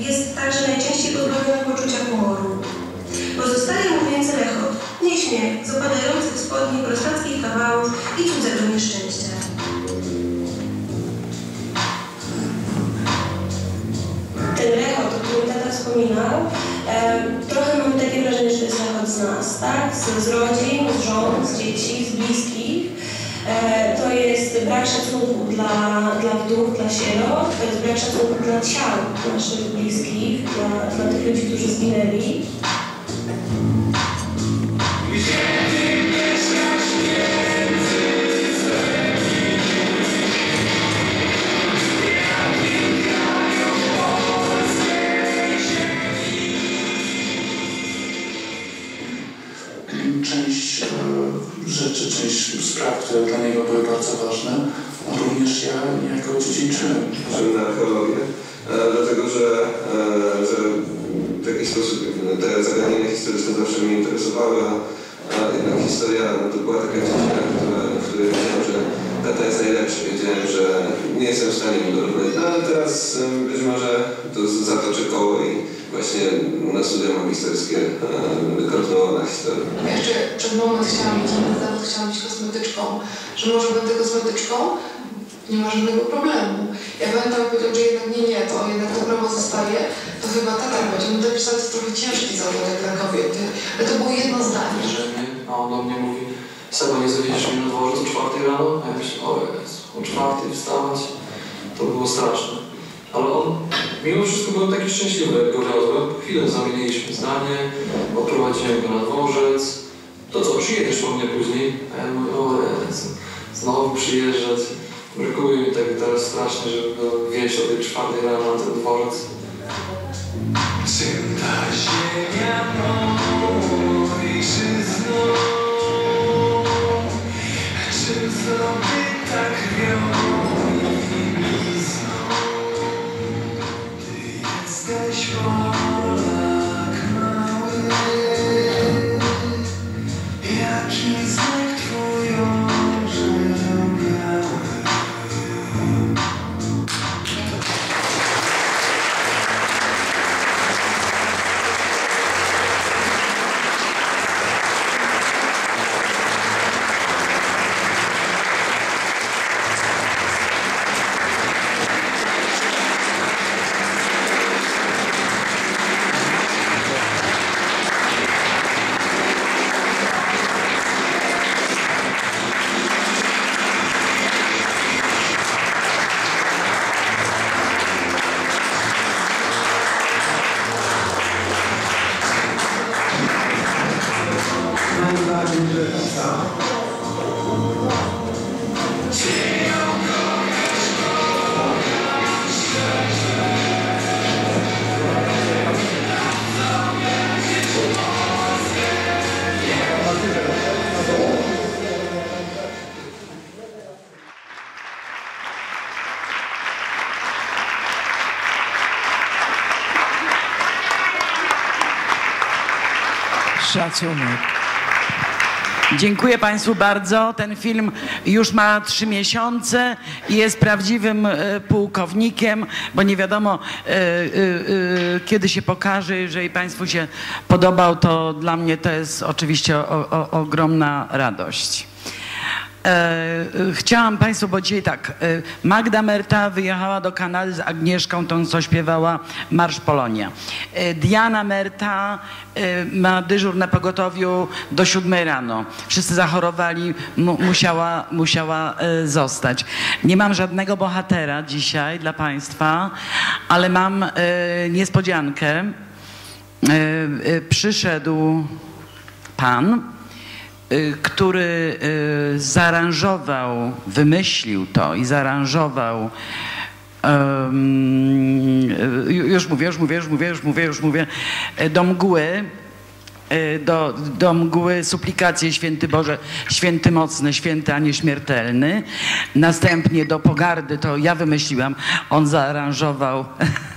jest także to jest szacunku dla ciał naszych bliskich, dla, dla tych ludzi, którzy zginęli. Poszedłem na archeologię, e, dlatego że, e, że w taki sposób te zagadnienia historyczne zawsze mnie interesowały, a, jednak historia no, to była taka dziedzina, w której wiedziałem, że tata jest najlepszy. Wiedziałem, że nie jestem w stanie mu dorównać. No ale teraz e, być może to zatoczy koło i właśnie na studia magisterskie e, wykroczyło na historię. Ja jeszcze przed moment chciałam mieć inny zawód, chciałam być kosmetyczką, że może będę kosmetyczką, nie ma żadnego problemu. Ja pamiętam, jak powiedział, że jednak nie, nie, to jednak to prawo zostaje, to chyba tata będzie. No napisał, to trochę ciężki zawód jak dla kobiety, ale to było jedno zdanie. że a on do mnie mówi Seba, nie zawiedziesz mnie na dworze o czwartej rano? A ja myślę, o Jezu, o czwartej wstawać, to było straszne. Ale on, mimo wszystko byłem taki szczęśliwy, jak go wiozłem. Chwilę zamieniliśmy zdanie, odprowadziłem go na dworzec. To co, przyjedziesz po mnie później? A ja mówię, o Jezu, znowu przyjeżdżać. Brakuje mi tak teraz strasznie, żeby go wieść o tej czwartej rano na ten dworzec. Ziemia Szacunek. Dziękuję Państwu bardzo. Ten film już ma trzy miesiące i jest prawdziwym e, pułkownikiem, bo nie wiadomo e, e, kiedy się pokaże. Jeżeli Państwu się podobał, to dla mnie to jest oczywiście o, o, ogromna radość. E, chciałam Państwu, bo dzisiaj tak, e, Magda Merta wyjechała do Kanady z Agnieszką, tą co śpiewała Marsz Polonia. E, Diana Merta ma dyżur na pogotowiu do siódmej rano. Wszyscy zachorowali, mu, musiała, musiała zostać. Nie mam żadnego bohatera dzisiaj dla Państwa, ale mam niespodziankę. Przyszedł pan, który y, zaaranżował, wymyślił to i zaaranżował em, y, już mówię, już mówię, już mówię, już mówię, już mówię, do mgły, do, do mgły suplikacje Święty Boże, Święty Mocny, Święty, a nieśmiertelny. Następnie do pogardy, to ja wymyśliłam, on zaaranżował,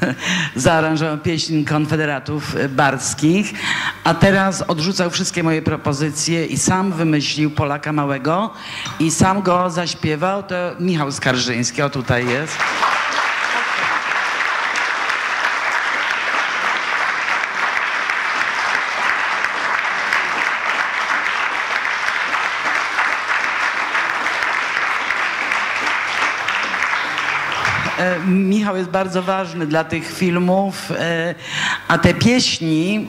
zaaranżował pieśń konfederatów barskich, a teraz odrzucał wszystkie moje propozycje i sam wymyślił Polaka Małego i sam go zaśpiewał, to Michał Skarżyński, o tutaj jest. Michał jest bardzo ważny dla tych filmów, e, a te pieśni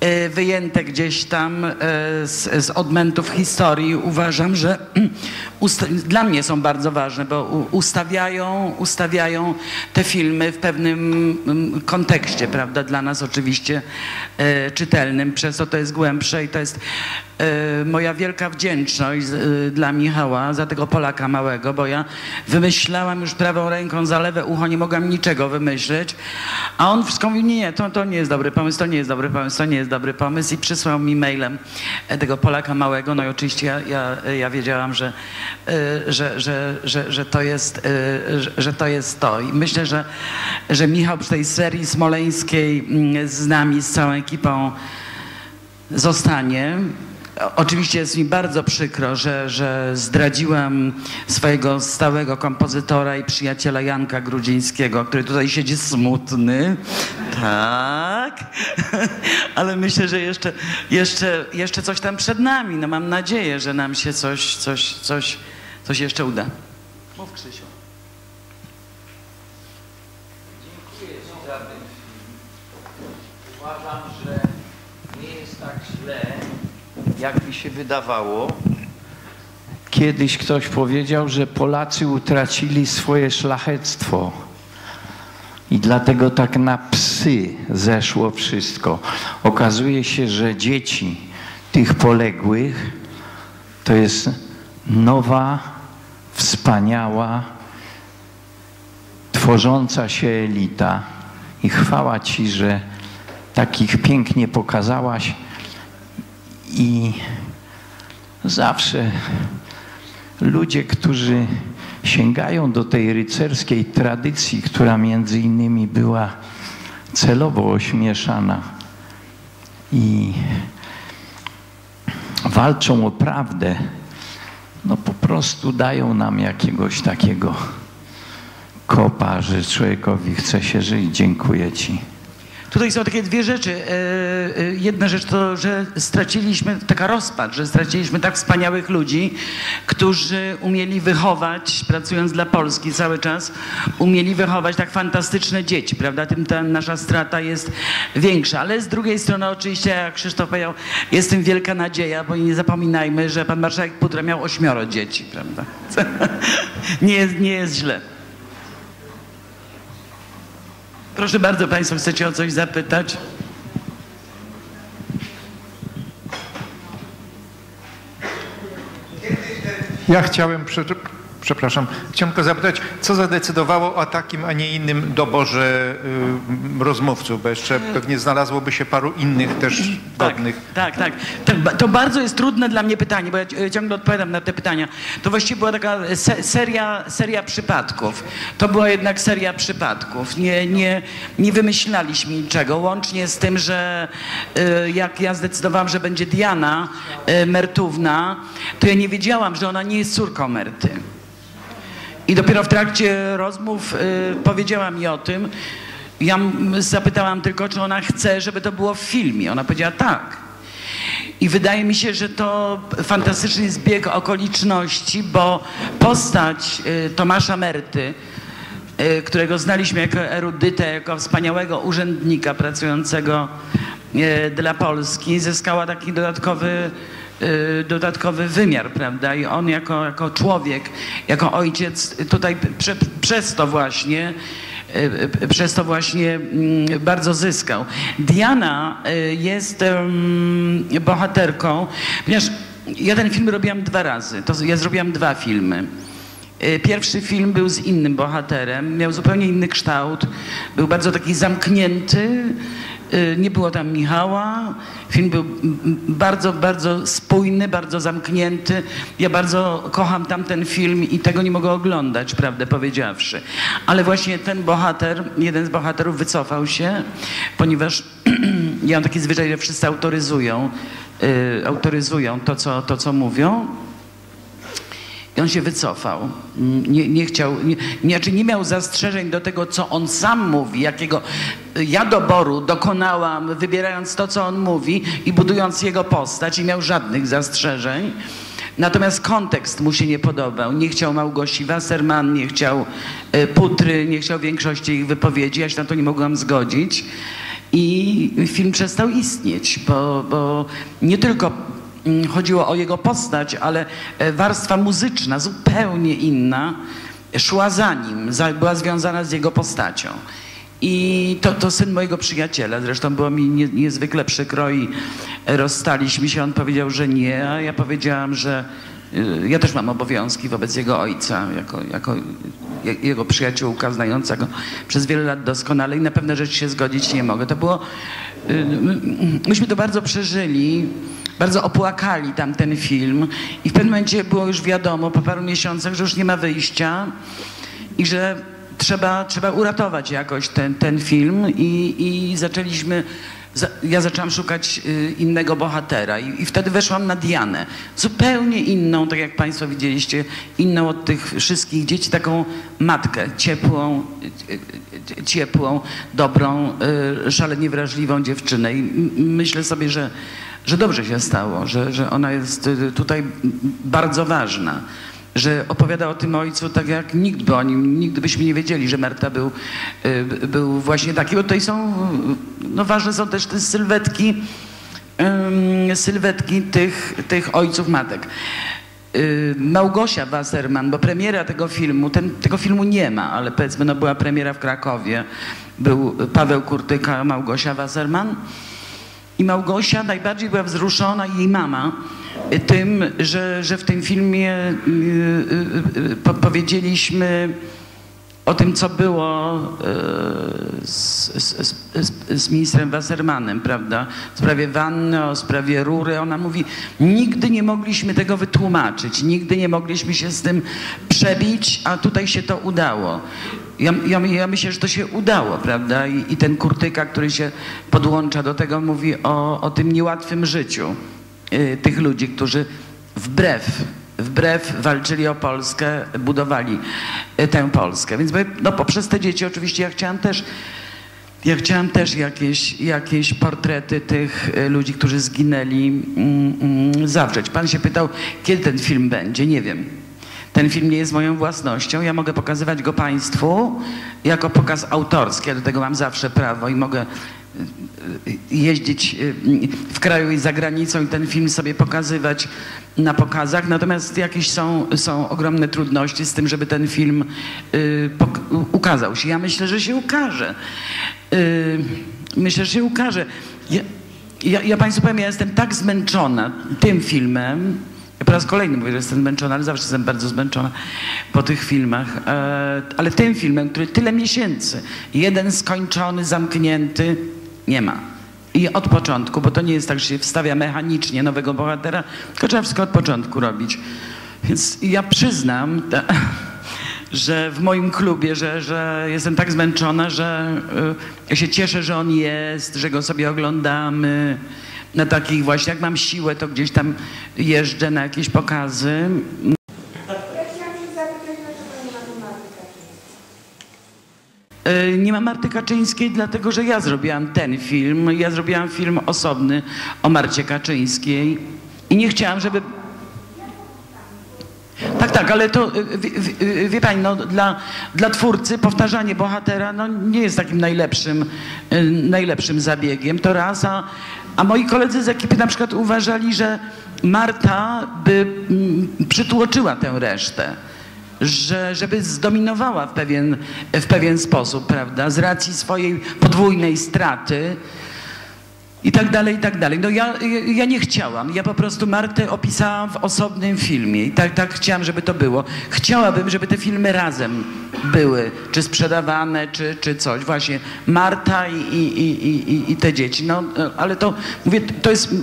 e, wyjęte gdzieś tam e, z, z odmętów historii uważam, że dla mnie są bardzo ważne, bo ustawiają, ustawiają te filmy w pewnym mm, kontekście, prawda, dla nas oczywiście e, czytelnym, przez to to jest głębsze i to jest e, moja wielka wdzięczność e, dla Michała za tego Polaka małego, bo ja wymyślałam już prawą ręką za lewe ucho, nie mogłam niczego wymyśleć, a on wszystko mówi, nie, to, to nie jest dobry pomysł, to nie jest dobry pomysł, to nie jest dobry pomysł. I przysłał mi mailem e, tego Polaka małego, no i oczywiście ja, ja, ja wiedziałam, że, że, że, że, że, to jest, że, że to jest to i myślę, że, że Michał przy tej serii smoleńskiej mm, z nami, z całą ekipą zostanie. Oczywiście jest mi bardzo przykro, że, że zdradziłam swojego stałego kompozytora i przyjaciela Janka Grudzińskiego, który tutaj siedzi smutny. Tak. Ale myślę, że jeszcze, jeszcze, jeszcze coś tam przed nami. No mam nadzieję, że nam się coś, coś, coś, coś jeszcze uda. Mów Krzysiu. Dziękuję Ci za ten film. Uważam, że nie jest tak źle, jak mi się wydawało. Kiedyś ktoś powiedział, że Polacy utracili swoje szlachectwo. I dlatego tak na psy zeszło wszystko. Okazuje się, że dzieci tych poległych to jest nowa, wspaniała, tworząca się elita. I chwała Ci, że takich pięknie pokazałaś i zawsze ludzie, którzy sięgają do tej rycerskiej tradycji, która między innymi była celowo ośmieszana i walczą o prawdę, no po prostu dają nam jakiegoś takiego kopa, że człowiekowi chce się żyć. Dziękuję Ci. Tutaj są takie dwie rzeczy. E, e, Jedna rzecz to, że straciliśmy, taka rozpacz, że straciliśmy tak wspaniałych ludzi, którzy umieli wychować, pracując dla Polski cały czas, umieli wychować tak fantastyczne dzieci, prawda? Tym ta nasza strata jest większa. Ale z drugiej strony oczywiście, jak Krzysztof powiedział, jest tym wielka nadzieja, bo nie zapominajmy, że pan marszałek Putra miał ośmioro dzieci, prawda? Nie jest, nie jest źle. Proszę bardzo, Państwo chcecie o coś zapytać? Ja chciałem, przepraszam, chciałem tylko zapytać, co zadecydowało o takim, a nie innym doborze y, rozmówców, bo jeszcze pewnie znalazłoby się paru innych też godnych. Tak, tak. To, ba- to bardzo jest trudne dla mnie pytanie, bo ja ci- ciągle odpowiadam na te pytania. To właściwie była taka se, seria, seria przypadków. To była jednak seria przypadków. Nie, nie, nie wymyślaliśmy niczego, łącznie z tym, że y, jak ja zdecydowałam, że będzie Diana y, Mertówna, to ja nie wiedziałam, że ona nie jest córką Merty. I dopiero w trakcie rozmów y, powiedziała mi o tym. Ja zapytałam tylko, czy ona chce, żeby to było w filmie. Ona powiedziała tak. I wydaje mi się, że to fantastyczny zbieg okoliczności, bo postać y, Tomasza Merty, y, którego znaliśmy jako erudytę, jako wspaniałego urzędnika pracującego y, dla Polski, zyskała taki dodatkowy dodatkowy wymiar, prawda? I on jako, jako człowiek, jako ojciec tutaj prze, przez to właśnie y, y, przez to właśnie mm, bardzo zyskał. Diana y, jest em, bohaterką, ponieważ ja ten film robiłam dwa razy. To ja zrobiłam dwa filmy. Y, Pierwszy film był z innym bohaterem, miał zupełnie inny kształt, był bardzo taki zamknięty, y, nie było tam Michała. Film był bardzo, bardzo spójny, bardzo zamknięty. Ja bardzo kocham tamten film i tego nie mogę oglądać, prawdę powiedziawszy. Ale właśnie ten bohater, jeden z bohaterów wycofał się, ponieważ ja mam taki zwyczaj, że wszyscy autoryzują, y, autoryzują to, co, to, co mówią. I on się wycofał. Nie, nie chciał, nie, znaczy nie miał zastrzeżeń do tego, co on sam mówi, jakiego ja doboru dokonałam, wybierając to, co on mówi i budując jego postać, i miał żadnych zastrzeżeń. Natomiast kontekst mu się nie podobał. Nie chciał Małgosi Wasserman, nie chciał e, Putry, nie chciał większości ich wypowiedzi. Ja się na to nie mogłam zgodzić. I film przestał istnieć, bo, bo nie tylko mm, chodziło o jego postać, ale e, warstwa muzyczna, zupełnie inna, szła za nim, za, była związana z jego postacią. I to, to syn mojego przyjaciela, zresztą było mi nie, niezwykle przykro i rozstaliśmy się. On powiedział, że nie, a ja powiedziałam, że y, ja też mam obowiązki wobec jego ojca, jako, jako je- jego przyjaciółka, znająca go przez wiele lat doskonale i na pewne rzeczy się zgodzić nie mogę. To było, my- myśmy to bardzo przeżyli, bardzo opłakali tamten film i w pewnym momencie było już wiadomo po paru miesiącach, że już nie ma wyjścia i że trzeba, trzeba uratować jakoś ten, ten film i, i zaczęliśmy, za, ja zaczęłam szukać y, innego bohatera I, i wtedy weszłam na Dianę. Zupełnie inną, tak jak Państwo widzieliście, inną od tych wszystkich dzieci, taką matkę, ciepłą, y, y, ciepłą, dobrą, szalenie wrażliwą dziewczynę i myślę sobie, że, że dobrze się stało, że, że ona jest y, tutaj bardzo ważna że opowiada o tym ojcu tak jak nikt by o nim, nigdy byśmy nie wiedzieli, że Marta był, y, był właśnie taki, bo tutaj są, no ważne są też te sylwetki, sylwetki tych, tych ojców matek. Y, Małgosia Wasserman, bo premiera tego filmu, ten, tego filmu nie ma, ale powiedzmy, no była premiera w Krakowie, był Paweł Kurtyka, Małgosia Wasserman. I Małgosia najbardziej była wzruszona jej mama y, tym, że, że w tym filmie y, y, po, powiedzieliśmy o tym, co było y, z, z, z, z ministrem Wassermanem, prawda? W sprawie wanny, o sprawie rury. Ona mówi, nigdy nie mogliśmy tego wytłumaczyć, nigdy nie mogliśmy się z tym przebić, a tutaj się to udało. Ja, ja, ja myślę, że to się udało, prawda? I, I ten kurtyka, który się podłącza do tego, mówi o, o tym niełatwym życiu y, tych ludzi, którzy wbrew, wbrew walczyli o Polskę, budowali y, tę Polskę. Więc no, poprzez te dzieci oczywiście ja chciałam też ja chciałam też jakieś, jakieś portrety tych y, ludzi, którzy zginęli, mm, mm, zawrzeć. Pan się pytał, kiedy ten film będzie? Nie wiem. Ten film nie jest moją własnością. Ja mogę pokazywać go Państwu jako pokaz autorski. Ja do tego mam zawsze prawo i mogę jeździć y, w kraju i za granicą i ten film sobie pokazywać na pokazach. Natomiast jakieś są, są ogromne trudności z tym, żeby ten film y, ukazał się. Ja myślę, że się ukaże. Y, myślę, że się ukaże. Ja, ja, ja Państwu powiem, ja jestem tak zmęczona tym filmem, ja po raz kolejny mówię, że jestem zmęczona, ale zawsze jestem bardzo zmęczona po tych filmach. E, ale tym filmem, który tyle miesięcy, jeden skończony, zamknięty, nie ma. I od początku, bo to nie jest tak, że się wstawia mechanicznie nowego bohatera, tylko trzeba wszystko od początku robić. Więc ja przyznam, że w moim klubie, że, że jestem tak zmęczona, że y, się cieszę, że on jest, że go sobie oglądamy. Na takich właśnie, jak mam siłę, to gdzieś tam jeżdżę na jakieś pokazy. Ja chciałam się zapytać, dlaczego nie ma tu Marty Kaczyńskiej? Y, Nie ma Marty Kaczyńskiej, dlatego że ja zrobiłam ten film. Ja zrobiłam film osobny o Marcie Kaczyńskiej i nie chciałam, żeby. Tak, tak, ale to y, wie, wie, wie pani, no, dla, dla twórcy powtarzanie bohatera no, nie jest takim najlepszym, y, najlepszym zabiegiem. To raz, a, a moi koledzy z ekipy na przykład uważali, że Marta by mm, przytłoczyła tę resztę że, żeby zdominowała w pewien, w pewien sposób, prawda, z racji swojej podwójnej straty. i tak dalej, i tak dalej. No ja, ja nie chciałam. Ja po prostu Martę opisałam w osobnym filmie i tak, tak chciałam, żeby to było. Chciałabym, żeby te filmy razem były, czy sprzedawane, czy, czy coś. Właśnie Marta i, i, i, i, i te dzieci. No, ale to, mówię, to jest...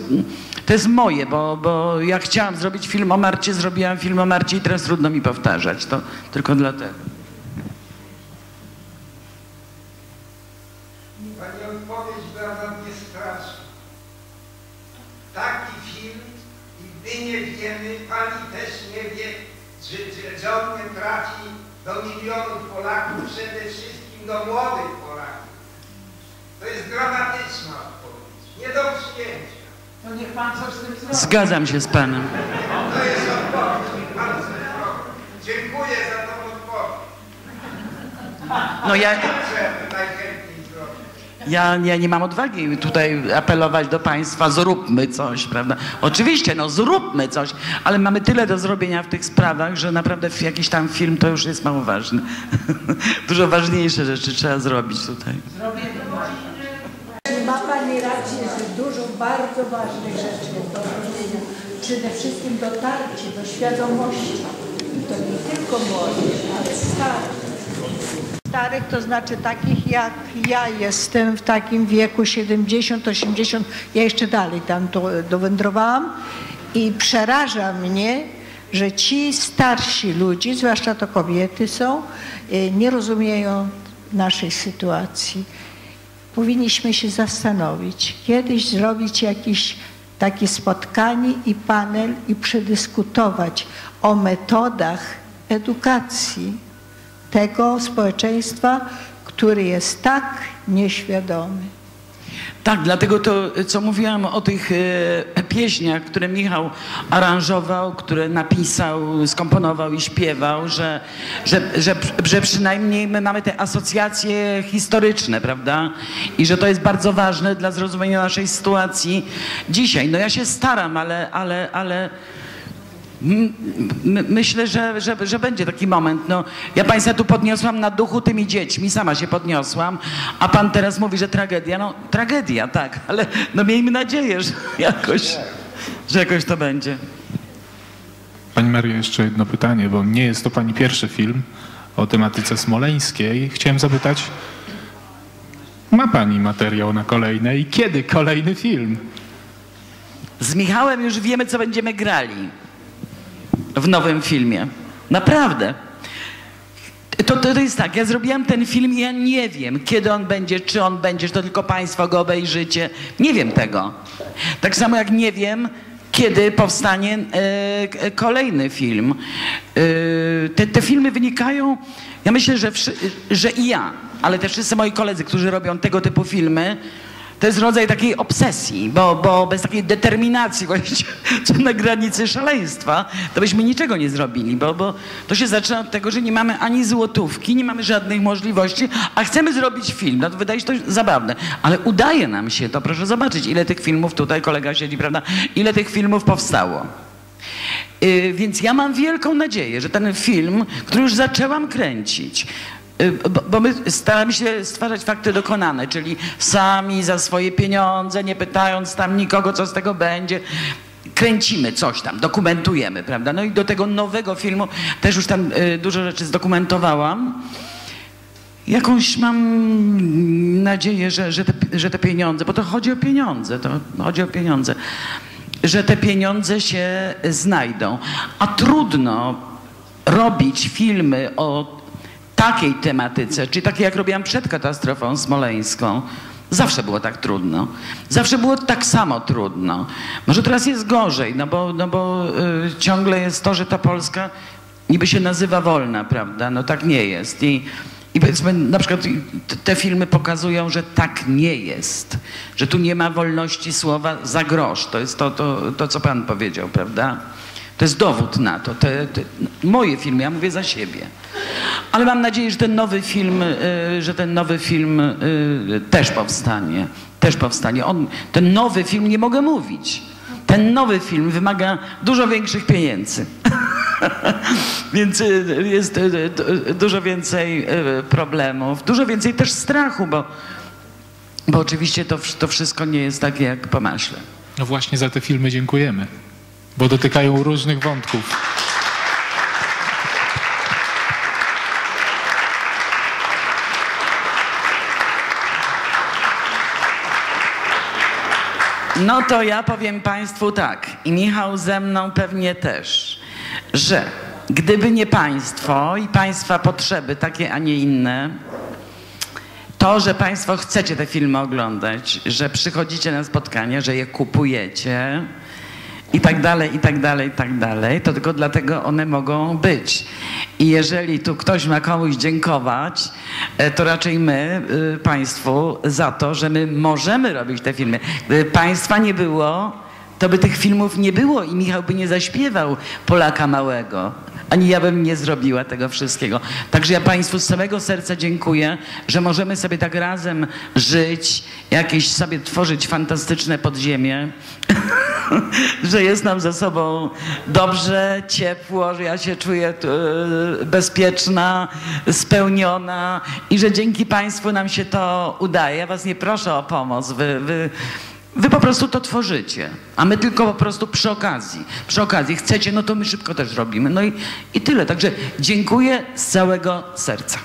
To jest moje, bo, bo ja chciałam zrobić film o Marcie, zrobiłam film o Marcie i teraz trudno mi powtarzać. To tylko dlatego. Pani odpowiedź była dla mnie straszna. Taki film i my nie wiemy, pani też nie wie, że, że on nie trafi do milionów Polaków, przede wszystkim do młodych Polaków. To jest dramatyczna odpowiedź, nie do przyjęcia. No niech pan coś z tym zrobi. Zgadzam się z panem. To jest odpowiedź, bardzo proszę. Dziękuję za tą odpowiedź. No ja, Chcę najchętniej zrobić. ja, ja nie mam odwagi tutaj apelować do państwa, zróbmy coś, prawda? Oczywiście, no zróbmy coś, ale mamy tyle do zrobienia w tych sprawach, że naprawdę jakiś tam film to już jest mało ważne. Dużo ważniejsze rzeczy trzeba zrobić tutaj. Ma Pani rację, bardzo ważnych rzeczy jest do zrobienia. Przede wszystkim dotarcie do świadomości. I to nie tylko młodych, ale starych. Starych to znaczy takich jak ja jestem w takim wieku 70, 80, ja jeszcze dalej tam do, dowędrowałam i przeraża mnie, że ci starsi ludzie, zwłaszcza to kobiety są, y, nie rozumieją naszej sytuacji. Powinniśmy się zastanowić, kiedyś zrobić jakieś takie spotkanie i panel i przedyskutować o metodach edukacji tego społeczeństwa, który jest tak nieświadomy. Tak, dlatego to, co mówiłam o tych e, pieśniach, które Michał aranżował, które napisał, skomponował i śpiewał, że, że, że, że przynajmniej my mamy te asocjacje historyczne, prawda? I że to jest bardzo ważne dla zrozumienia naszej sytuacji dzisiaj. No ja się staram, ale, ale, ale myślę, że, że, że będzie taki moment. No, ja Państwa tu podniosłam na duchu tymi dziećmi, sama się podniosłam, a Pan teraz mówi, że tragedia. No tragedia, tak, ale no miejmy nadzieję, że jakoś, że jakoś to będzie. Pani Mario, jeszcze jedno pytanie, bo nie jest to Pani pierwszy film o tematyce smoleńskiej. Chciałem zapytać, ma Pani materiał na kolejne i kiedy kolejny film? Z Michałem już wiemy, co będziemy grali w nowym filmie. Naprawdę. To, to, to jest tak, ja zrobiłam ten film i ja nie wiem, kiedy on będzie, czy on będzie, czy to tylko Państwo go obejrzycie. Nie wiem tego. Tak samo jak nie wiem, kiedy powstanie k- kolejny film. E, te, te filmy wynikają, ja myślę, że, że i ja, ale też wszyscy moi koledzy, którzy robią tego typu filmy, to jest rodzaj takiej obsesji, bo, bo bez takiej determinacji właściwie, na granicy szaleństwa, to byśmy niczego nie zrobili, bo, bo to się zaczyna od tego, że nie mamy ani złotówki, nie mamy żadnych możliwości, a chcemy zrobić film. No to wydaje się to zabawne, ale udaje nam się to, proszę zobaczyć, ile tych filmów tutaj kolega siedzi, prawda, ile tych filmów powstało. Y, Więc ja mam wielką nadzieję, że ten film, który już zaczęłam kręcić, bo, bo my staramy się stwarzać fakty dokonane, czyli sami za swoje pieniądze, nie pytając tam nikogo, co z tego będzie. Kręcimy coś tam, dokumentujemy, prawda? No i do tego nowego filmu też już tam y, dużo rzeczy zdokumentowałam. Jakąś mam nadzieję, że, że, te, że te pieniądze, bo to chodzi o pieniądze, to chodzi o pieniądze, że te pieniądze się znajdą. A trudno robić filmy o takiej tematyce, czyli takiej jak robiłam przed katastrofą smoleńską. Zawsze było tak trudno. Zawsze było tak samo trudno. Może teraz jest gorzej, no bo, no bo y, ciągle jest to, że ta Polska niby się nazywa wolna, prawda? No tak nie jest. I, i powiedzmy, na przykład te filmy pokazują, że tak nie jest. Że tu nie ma wolności słowa za grosz. To jest to, to, to co pan powiedział, prawda? To jest dowód na to. Te, te, moje filmy, ja mówię za siebie. Ale mam nadzieję, że ten nowy film, y, że ten nowy film y, też powstanie. Też powstanie. On, ten nowy film, nie mogę mówić. Ten nowy film wymaga dużo większych pieniędzy. Więc y, jest y, dużo więcej y, problemów, dużo więcej też strachu, bo Bo oczywiście to, to wszystko nie jest takie, jak pomyślę. No właśnie za te filmy dziękujemy, bo dotykają różnych wątków. No to ja powiem Państwu tak, i Michał ze mną pewnie też, że gdyby nie Państwo i Państwa potrzeby, takie a nie inne, to, że Państwo chcecie te filmy oglądać, że przychodzicie na spotkania, że je kupujecie i tak dalej, i tak dalej, i tak dalej, to tylko dlatego one mogą być. I jeżeli tu ktoś ma komuś dziękować, e, to raczej my y, Państwu za to, że my możemy robić te filmy. Gdyby Państwa nie było, to by tych filmów nie było i Michał by nie zaśpiewał Polaka Małego. Ani ja bym nie zrobiła tego wszystkiego. Także ja Państwu z całego serca dziękuję, że możemy sobie tak razem żyć, jakieś sobie tworzyć fantastyczne podziemie, że jest nam ze sobą dobrze, ciepło, że ja się czuję e, bezpieczna, spełniona i że dzięki Państwu nam się to udaje. Ja Was nie proszę o pomoc. Wy, wy, Wy po prostu to tworzycie, a my tylko po prostu przy okazji. Przy okazji chcecie, no to my szybko też robimy. No i, i tyle. Także dziękuję z całego serca.